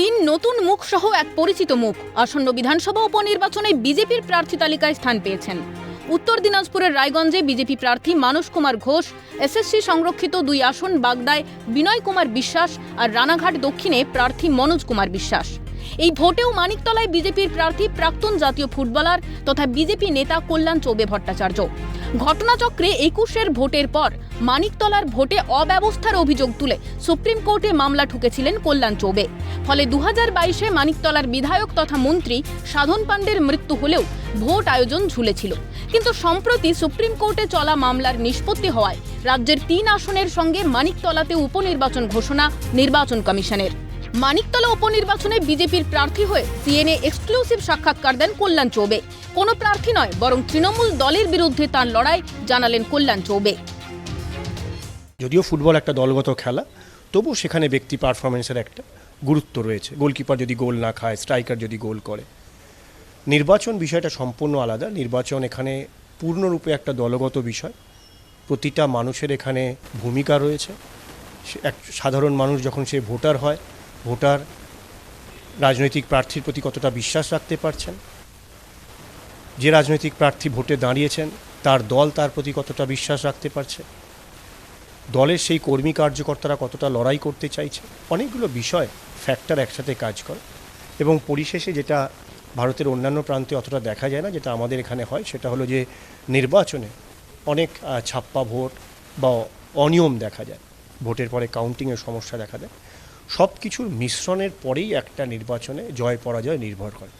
তিন নতুন মুখ সহ এক পরিচিত মুখ। আসন্ন বিধানসভা উপনির্বাচনে বিজেপির প্রার্থী তালিকায় স্থান পেয়েছেন। উত্তর দিনাজপুরের রায়গঞ্জে বিজেপি প্রার্থী মানস কুমার ঘোষ এসএসসি সংরক্ষিত দুই আসন বাগদায় বিনয় কুমার বিশ্বাস আর রানাঘাট দক্ষিণে প্রার্থী মনোজ কুমার বিশ্বাস। এই ভোটেও মানিকতলায় বিজেপির প্রার্থী প্রাক্তন জাতীয় ফুটবলার তথা বিজেপি নেতা কল্যাণ চৌবে ভট্টাচার্য। ঘটনাচক্রে একুশের ভোটের পর মানিকতলার ভোটে অব্যবস্থার অভিযোগ তুলে সুপ্রিম কোর্টে মামলা ঠুকেছিলেন কল্যাণ চৌবে। ফলে দু বাইশে মানিকতলার বিধায়ক তথা মন্ত্রী সাধন পাণ্ডের মৃত্যু হলেও ভোট আয়োজন ঝুলেছিল। কিন্তু সম্প্রতি সুপ্রিম কোর্টে চলা মামলার নিষ্পত্তি হওয়ায় রাজ্যের তিন আসনের সঙ্গে মানিকতলাতে উপনির্বাচন ঘোষণা নির্বাচন কমিশনের। মানিকতলা উপনির্বাচনে বিজেপির প্রার্থী হয়ে সিএনএ এক্সক্লুসিভ সাক্ষাৎকার দেন কল্যাণ চৌবে। কোনো প্রার্থী নয়, বরং তৃণমূল দলের বিরুদ্ধে তার লড়াই, জানালেন কল্যাণ চৌবে। যদিও ফুটবল একটা দলগত খেলা তবু সেখানে ব্যক্তি পারফরমেন্সের একটা গুরুত্ব রয়েছে। গোলকিপার যদি গোল না খায় স্ট্রাইকার যদি গোল করে। নির্বাচন বিষয়টা সম্পূর্ণ আলাদা। নির্বাচন এখানে পূর্ণরূপে একটা দলগত বিষয়। প্রতিটা মানুষের এখানে ভূমিকা রয়েছে। এক সাধারণ মানুষ যখন সে ভোটার হয় ভোটার রাজনৈতিক প্রার্থীর প্রতি কতটা বিশ্বাস রাখতে পারছেন? যে রাজনৈতিক প্রার্থী ভোটে দাঁড়িয়েছেন, তার দল তার প্রতি কতটা বিশ্বাস রাখতে পারছে? দলের সেই কর্মী কার্যকর্তারা কতটা লড়াই করতে চাইছে? অনেকগুলো বিষয় ফ্যাক্টর একসাথে কাজ করে এবং পরিশেষে যেটা ভারতের অন্যান্য প্রান্তে অতটা দেখা যায় না, যেটা আমাদের এখানে হয়, সেটা হলো যে নির্বাচনে অনেক ছাপ্পা ভোট বা অনিয়ম দেখা যায়। ভোটের পরে কাউন্টিংয়ের সমস্যা দেখা দেয়। সব কিছুর মিশ্রণের পরেই একটা নির্বাচনে জয় পরাজয় নির্ভর করে।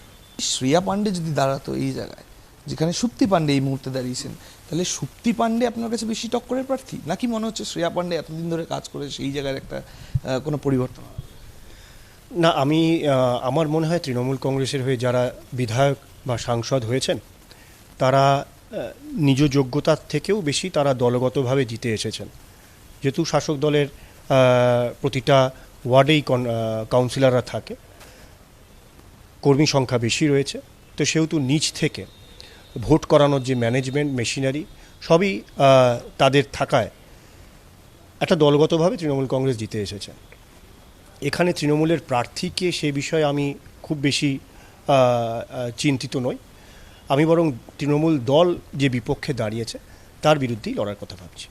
শ্রেয়া পাণ্ডে যদি দাঁড়াতো এই জায়গায় যেখানে সুপ্তি পাণ্ডে এই মুহূর্তে দাঁড়িয়েছেন তাহলে সুপ্তি পাণ্ডে আপনার কাছে বেশি টক্করের প্রার্থী? নাকি মনে হচ্ছে শ্রেয়া পাণ্ডে এতদিন ধরে কাজ করে সেই জায়গার একটা কোনো পরিবর্তন? না আমি আমার মনে হয় তৃণমূল কংগ্রেসের হয়ে যারা বিধায়ক বা সাংসদ হয়েছেন তারা নিজ যোগ্যতার থেকেও বেশি তারা দলগতভাবে জিতে এসেছেন। যেহেতু শাসক দলের প্রতিটা ওয়ার্ডেই কাউন্সিলররা থাকে। কর্মী সংখ্যা বেশি রয়েছে। তো সেহেতু নিচ থেকে ভোট করানোর যে ম্যানেজমেন্ট মেশিনারি সবই তাদের থাকায় একটা দলগতভাবে তৃণমূল কংগ্রেস জিতে এসেছে। এখানে তৃণমূলের প্রার্থীকে সে বিষয়ে আমি খুব বেশি চিন্তিত নই। আমি বরং তৃণমূল দল যে বিপক্ষে দাঁড়িয়েছে, তার বিরুদ্ধেই লড়ার কথা ভাবছি।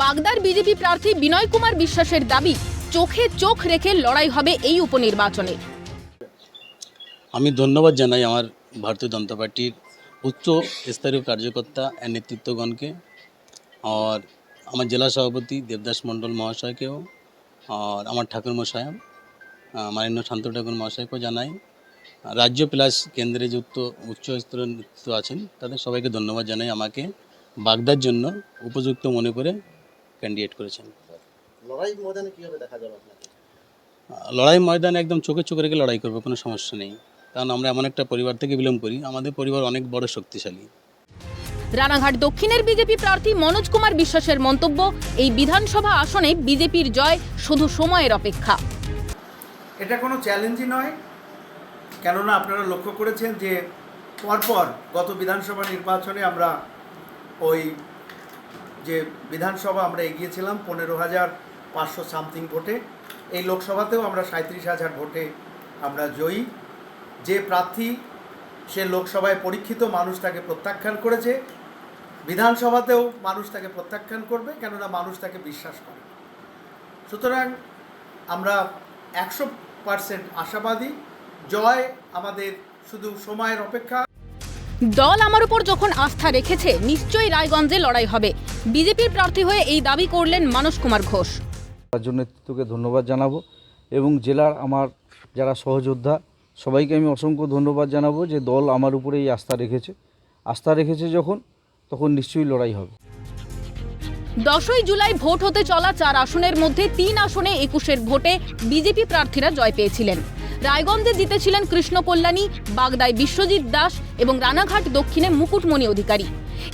বাগদার বিজেপি প্রার্থী বিনয় কুমার বিশ্বাসের দাবি চোখে চোখ রেখে লড়াই হবে এই উপনির্বাচনে। আমি ধন্যবাদ জানাই আমার ভারতীয় জনতা পার্টির উচ্চ স্তরীয় কার্যকর্তা নেতৃত্বগণকে আর আমার জেলা সভাপতি দেবদাস মণ্ডল মহাশয়কেও আর আমার ঠাকুর মশাই মাননীয় শান্ত ঠাকুর মহাশয়কেও জানাই। রাজ্য প্লাস কেন্দ্রে যে উচ্চ উচ্চ স্তরের নেতৃত্ব আছেন, তাদের সবাইকে ধন্যবাদ জানাই আমাকে বাগদার জন্য উপযুক্ত মনে করে ক্যান্ডিডেট করেছেন। লড়াই ময়দানে কীভাবে দেখা যাবে আপনাকে? লড়াই ময়দানে একদম চোখে চোখে রেখে লড়াই করব কোনো সমস্যা নেই। কারণ আমরা এমন একটা পরিবার থেকে বিলং করি আমাদের পরিবার অনেক বড় শক্তিশালী। রানাঘাট দক্ষিণের বিজেপি প্রার্থী মনোজ কুমার বিশ্বাসের মন্তব্য এই বিধানসভা আসনে বিজেপির জয় শুধু সময়ের অপেক্ষা। এটা কোনো চ্যালেঞ্জই নয় কেননা আপনারা লক্ষ্য করেছেন যে পরপর গত বিধানসভা নির্বাচনে আমরা ওই যে বিধানসভা আমরা এগিয়েছিলাম পনেরো হাজার পাঁচশো সামথিং ভোটে। এই লোকসভাতেও আমরা সাঁত্রিশ হাজার ভোটে আমরা জয়ী। যে প্রার্থী সে লোকসভায় পরীক্ষিত মানুষ তাকে প্রত্যাখ্যান করেছে। বিধানসভাতেও মানুষ তাকে প্রত্যাখ্যান করবে, কেননা মানুষ তাকে বিশ্বাস করে। সুতরাং আমরা একশো পার্সেন্ট আশাবাদী। জয় আমাদের শুধু সময়ের অপেক্ষা। দল আমার উপর যখন আস্থা রেখেছে, নিশ্চয়ই রায়গঞ্জে লড়াই হবে। বিজেপির প্রার্থী হয়ে এই দাবি করলেন মানস কুমার ঘোষ। রাজ্য নেতৃত্বকে ধন্যবাদ জানাব। এবং জেলার আমার যারা সহযোদ্ধা, সবাইকে আমি অসংখ্য ধন্যবাদ জানাব যে দল আমার উপরে এই আস্থা রেখেছে। আস্থা রেখেছে যখন, তখন নিশ্চয়ই লড়াই হবে। দশই জুলাই ভোট হতে চলা চার আসনের মধ্যে তিন আসনে একুশের ভোটে বিজেপি প্রার্থীরা জয় পেয়েছিলেন। রায়গঞ্জে জিতেছিলেন কৃষ্ণ কল্যাণী, বাগদায় বিশ্বজিৎ দাস এবং রানাঘাট দক্ষিণে মুকুটমণি অধিকারী।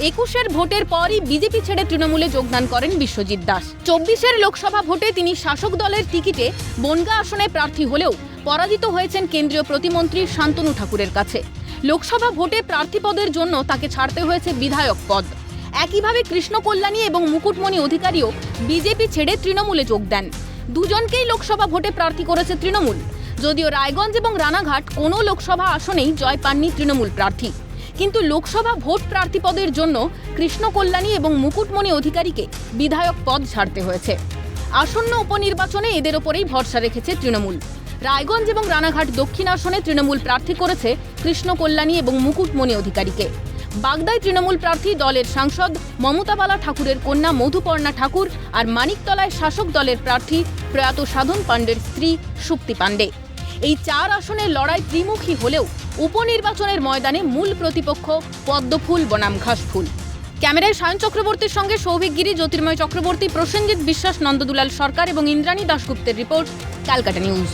একুশের ভোটের পরই বিজেপি ছেড়ে তৃণমূলে যোগদান করেন বিশ্বজিৎ দাস। চব্বিশের লোকসভা ভোটে তিনি শাসক দলের টিকিটে বনগা আসনে প্রার্থী হলেও পরাজিত হয়েছেন কেন্দ্রীয় প্রতিমন্ত্রী শান্তনু ঠাকুরের কাছে। লোকসভা ভোটে প্রার্থী পদের জন্য তাকে ছাড়তে হয়েছে বিধায়ক পদ। একইভাবে কৃষ্ণ কল্যাণী এবং মুকুটমণি অধিকারীও বিজেপি ছেড়ে তৃণমূলে যোগ দেন। দুজনকেই লোকসভা ভোটে প্রার্থী করেছে তৃণমূল। যদিও রায়গঞ্জ এবং রানাঘাট কোনো লোকসভা আসনেই জয় পাননি তৃণমূল প্রার্থী। কিন্তু লোকসভা ভোট প্রার্থী পদের জন্য কৃষ্ণ কল্যাণী এবং মুকুটমণি অধিকারীকে বিধায়ক পদ ছাড়তে হয়েছে। আসন্ন উপনির্বাচনে এদের ওপরেই ভরসা রেখেছে তৃণমূল। রায়গঞ্জ এবং রানাঘাট দক্ষিণ আসনে তৃণমূল প্রার্থী করেছে কৃষ্ণ কল্যাণী এবং মুকুটমণি অধিকারীকে। বাগদায় তৃণমূল প্রার্থী দলের সাংসদ মমতাবালা ঠাকুরের কন্যা মধুপর্ণা ঠাকুর আর মানিকতলায় শাসক দলের প্রার্থী প্রয়াত সাধন পাণ্ডের স্ত্রী শুক্তি পাণ্ডে। এই চার আসনের লড়াই ত্রিমুখী হলেও উপনির্বাচনের ময়দানে মূল প্রতিপক্ষ পদ্মফুল, বনাম ঘাসফুল ক্যামেরায় সায়ন চক্রবর্তীর সঙ্গে সৌভিক গিরি, জ্যোতির্ময় চক্রবর্তী, প্রসেনজিৎ বিশ্বাস নন্দদুলাল সরকার এবং ইন্দ্রাণী দাশগুপ্তের রিপোর্ট, ক্যালকাটা নিউজ।